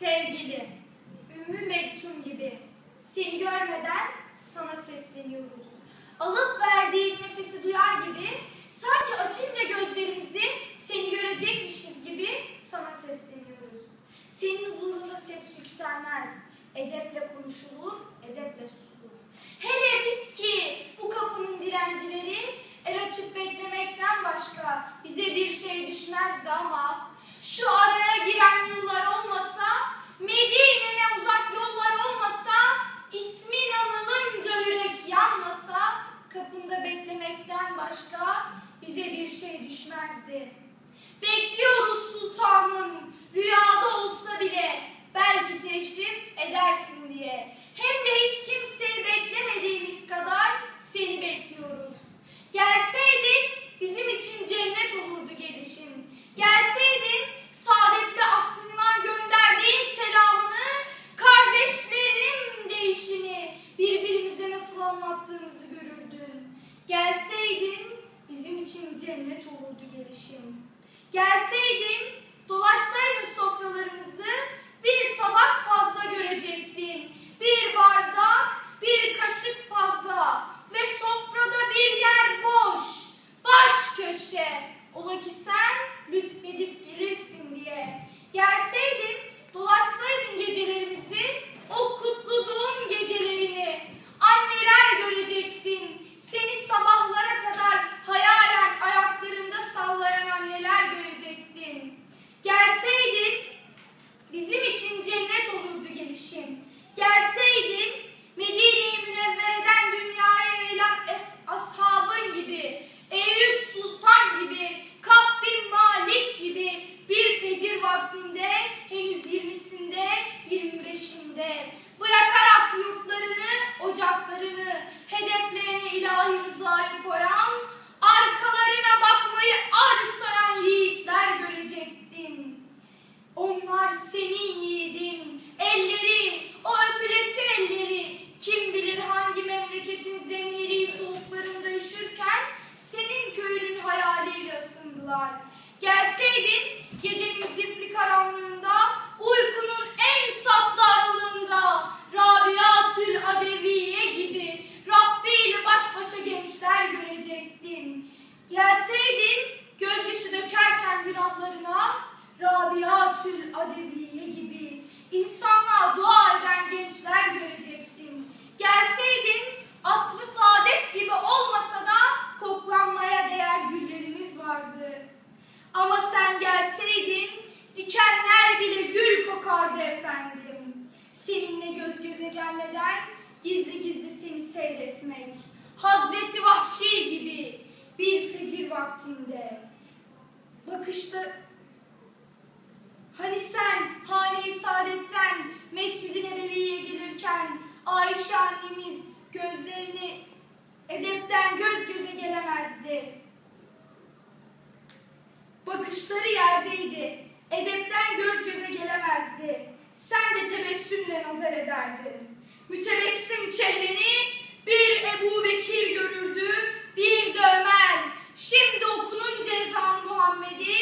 Sevgili, Ümmü Mektum gibi seni görmeden sana sesleniyoruz. Alıp verdiğin nefesi duyar gibi sanki açınca gözlerimizi seni görecekmişiz gibi sana sesleniyoruz. Senin huzurunda ses yükselmez. Edeple konuşulur, edeple düşmezdi. Bekliyoruz sultanım, rüyada olsa bile belki teşrif edersin diye. Cennet olurdu gelişin. Gelseydin, dolaşsaydın sofralarımızı bir tabak fazla görecektin. Gelseydin gelmeden gizli gizli seni seyretmek. Hazreti Vahşi gibi bir fecir vaktinde. Bakışta Hani sen hane-i saadetten Mescid-i Nebevi'ye gelirken Ayşe annemiz gözlerini edepten göz göze gelemezdi. Bakışları yerdeydi. Edepten göz göze gelemezdi. Sen de tebessümle nazar ederdin. Mütebessim çehreni bir Ebu Bekir görürdü, bir de Ömer. Şimdi okununca ezan Muhammed'i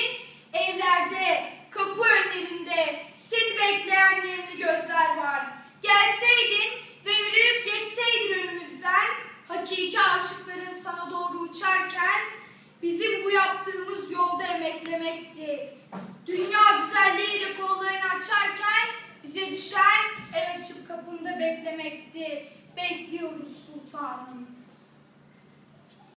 evlerde, kapı önlerinde seni bekleyen nemli gözler var. Gelseydin ve yürüyüp geçseydin önümüzden, hakiki aşıkların sana doğru uçarken, bizim bu yaptığımız yolda emeklemekti. Dünya güzelliğiyle kollarını açarken, beklemekti. Bekliyoruz sultanım.